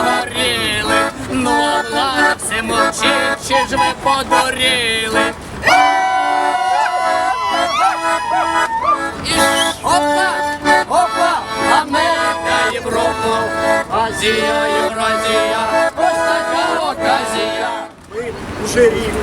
погоріли, ну а влада все мовчить, чи ж ви подуріли? І опа, опа, Америка, Європа, Азія, Євразія, вже рік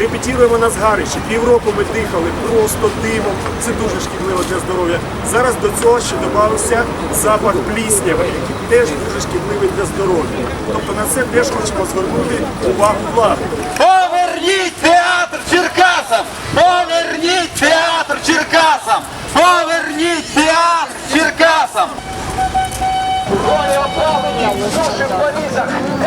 репетируємо на згарищі. Півроку ми дихали просто димом. Це дуже шкідливо для здоров'я. Зараз до цього ще додався запах плісняви, який теж дуже шкідливий для здоров'я. Тобто на це теж хочемо звернути увагу влади. Поверніть театр Черкасам! Поверніть театр Черкасам! Поверніть театр Черкасам! Ролі оправлення в наших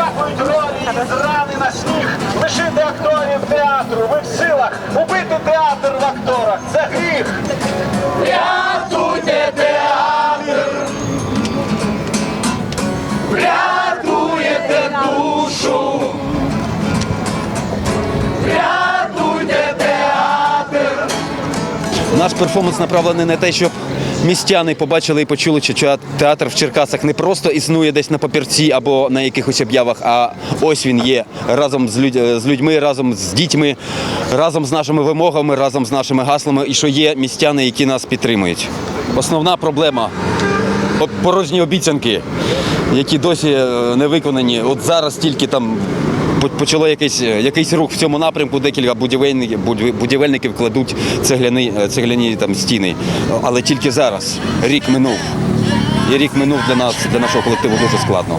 театру. Ви в силах убити театр в акторах. Це гріх. Рятуйте театр. Врятуєте Наш перформанс направлений на те, щоб містяни побачили і почули, що театр в Черкасах не просто існує десь на папірці або на якихось об'явах, а ось він є разом з людьми, разом з дітьми, разом з нашими вимогами, разом з нашими гаслами, і що є містяни, які нас підтримують. Основна проблема от порожні обіцянки, які досі е, не виконані. От зараз тільки там почало якийсь, якийсь рух в цьому напрямку. Декілька будівельників, будівельників кладуть цегляні, е, цегляні там стіни. Але тільки зараз рік минув. І рік минув для нас, для нашого колективу дуже складно.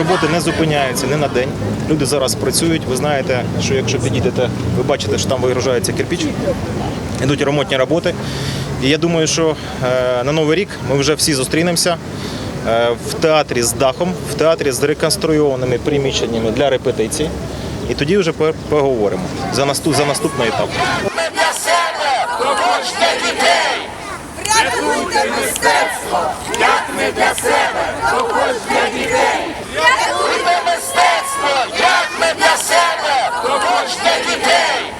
Роботи не зупиняються не на день. Люди зараз працюють. Ви знаєте, що якщо підійдете, ви бачите, що там вигружається кирпіч, йдуть ремонтні роботи. І я думаю, що е, на новий рік ми вже всі зустрінемося е, в театрі з дахом, в театрі з реконструйованими приміщеннями для репетицій. І тоді вже поговоримо за наступ за наступний етап. Ми для себе пробочте дітей! Рятуйте мистецтво! Як ми для себе, то дітей!